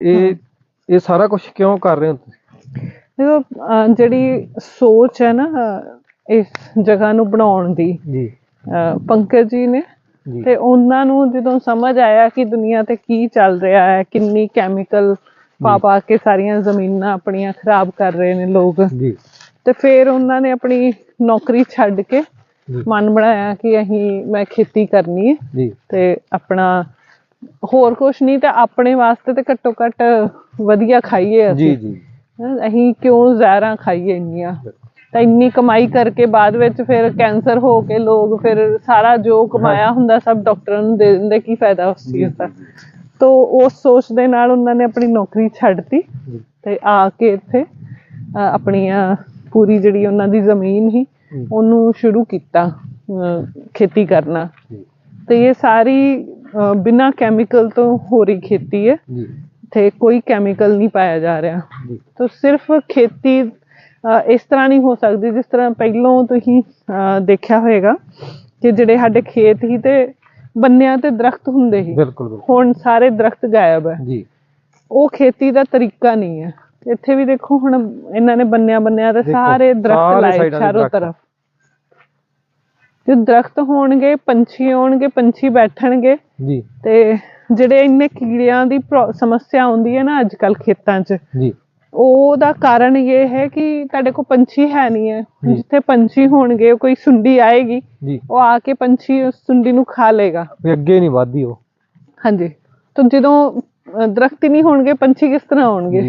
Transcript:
ਇਹ ਇਹ ਸਾਰਾ ਕੁਝ ਕਿਉਂ ਕਰ ਰਹੇ ਹੋ ਤੁਸੀਂ? ਦੇਖੋ ਅਹ ਜਿਹੜੀ ਸੋਚ ਹੈ ਨਾ ਅਹ ਇਸ ਜਗ੍ਹਾ ਨੂੰ ਬਣਾਉਣ ਦੀ ਜੀ। ਅਹ ਪੰਕਜ ਜੀ ਨੇ ਜੀ। ਤੇ ਉਹਨਾਂ ਨੂੰ ਜਦੋਂ ਸਮਝ ਆਇਆ ਕਿ ਦੁਨੀਆ ਤੇ ਕੀ ਚੱਲ ਰਿਹਾ ਹੈ ਕਿੰਨੀ ਕੈਮੀਕਲ ਪਾ ਪਾ ਕੇ ਸਾਰੀਆਂ ਜ਼ਮੀਨਾਂ ਆਪਣੀਆਂ ਖਰਾਬ ਕਰ ਰਹੇ ਨੇ ਲੋਕ ਜੀ। ਤੇ ਫਿਰ ਉਹਨਾਂ ਨੇ ਆਪਣੀ ਨੌਕਰੀ ਛੱਡ ਕੇ ਜੀ। ਮਨ ਬਣਾਇਆ ਕਿ ਅਸੀਂ ਮੈਂ ਖੇਤੀ ਕਰਨੀ ਹੈ ਜੀ। ਤੇ ਆਪਣਾ ਹੋਰ ਕੁਛ ਨਹੀਂ ਤੇ ਆਪਣੇ ਵਾਸਤੇ ਤੇ ਘੱਟੋ ਘੱਟ ਵਧੀਆ ਖਾਈਏ ਜੀ ਅਸੀਂ ਜੀ ਅਸੀਂ ਕਿਉਂ ਜ਼ਹਿਰਾਂ ਖਾਈਏ ਇੰਨੀਆਂ? ਤਾਂ ਇੰਨੀ ਕਮਾਈ ਕਰਕੇ ਬਾਅਦ ਵਿੱਚ ਫਿਰ ਕੈਂਸਰ ਹੋ ਕੇ ਲੋਕ ਫਿਰ ਸਾਰਾ ਜੋ ਕਮਾਇਆ ਹੁੰਦਾ ਸਭ ਡਾਕਟਰਾਂ ਨੂੰ ਦੇ ਦਿੰਦੇ ਕੀ ਫਾਇਦਾ ਉਸ ਚੀਜ਼ ਦਾ? ਤੋ ਉਸ ਸੋਚ ਦੇ ਨਾਲ ਉਹਨਾਂ ਨੇ ਆਪਣੀ ਨੌਕਰੀ ਛੱਡਤੀ। ਤੇ ਆ ਕੇ ਇੱਥੇ ਅ, ਆਪਣੀਆਂ ਪੂਰੀ ਜਿਹੜੀ ਉਹਨਾਂ ਦੀ ਜ਼ਮੀਨ ਸੀ। ਉਹਨੂੰ ਸ਼ੁਰੂ ਕੀਤਾ ਅ, ਖੇਤੀ ਕਰਨਾ। ਤੇ ਇਹ ਸਾਰੀ ਬਿਨਾਂ ਕੈਮੀਕਲ ਤੋਂ ਹੋ ਰਹੀ ਖੇਤੀ ਹੈ। ਜੀ। ਤੇ ਕੋਈ ਕੈਮੀਕਲ ਨਹੀਂ ਪਾਇਆ ਜਾ ਰਿਹਾ। ਜੀ। ਤਾਂ ਸਿਰਫ ਖੇਤੀ ਇਸ ਤਰ੍ਹਾਂ ਨਹੀਂ ਹੋ ਸਕਦੀ ਜਿਸ ਤਰ੍ਹਾਂ ਪਹਿਲੋਂ ਤੁਸੀਂ ਦੇਖਿਆ ਹੋਵੇਗਾ ਕਿ ਜਿਹੜੇ ਸਾਡੇ ਖੇਤ ਹੀ ਤੇ ਬੰਨਿਆਂ ਤੇ ਦਰਖਤ ਹੁੰਦੇ ਸੀ। ਬਿਲਕੁਲ ਬਿਲਕੁਲ। ਹੁਣ ਸਾਰੇ ਦਰਖਤ ਗਾਇਬ ਹੈ। ਜੀ। ਉਹ ਖੇਤੀ ਦਾ ਤਰੀਕਾ ਨਹੀਂ ਹੈ। ਇੱਥੇ ਵੀ ਦੇਖੋ ਹੁਣ ਇਹਨਾਂ ਨੇ ਬੰਨਿਆਂ ਬੰਨਿਆਂ ਤੇ ਸਾਰੇ ਦਰਖਤ ਲਾਏ ਚਾਰੋਂ। ਤਰਫ। ਜੇ ਦਰਖਤ ਹੋਣਗੇ ਪੰਛੀ ਆਉਣਗੇ ਪੰਛੀ ਬੈਠਣਗੇ ਜੀ। ਤੇ ਜਿਹੜੇ ਇੰਨੇ ਕੀੜਿਆਂ ਦੀ ਸਮੱਸਿਆ ਆਉਂਦੀ ਹੈ ਨਾ ਅੱਜ ਕੱਲ ਖੇਤਾਂ 'ਚ ਜੀ। ਉਹਦਾ ਕਾਰਨ ਇਹ ਹੈ ਕਿ ਤੁਹਾਡੇ ਕੋਲ ਪੰਛੀ ਹੈ ਨਹੀਂ ਹੈ। ਜਿੱਥੇ ਪੰਛੀ ਹੋਣਗੇ ਕੋਈ ਸੁੰਡੀ ਆਏਗੀ ਉਹ ਆ ਕੇ ਪੰਛੀ ਉਸ ਸੁੰਡੀ ਨੂੰ ਖਾ ਲੇਗਾ ਅੱਗੇ ਨਹੀਂ ਵਧਦੀ ਉਹ। ਹਾਂਜੀ। ਤਾਂ ਜਦੋਂ ਦਰਖਤ ਹੀ ਨਹੀਂ ਹੋਣਗੇ ਪੰਛੀ ਕਿਸ ਤਰ੍ਹਾਂ ਆਉਣਗੇ?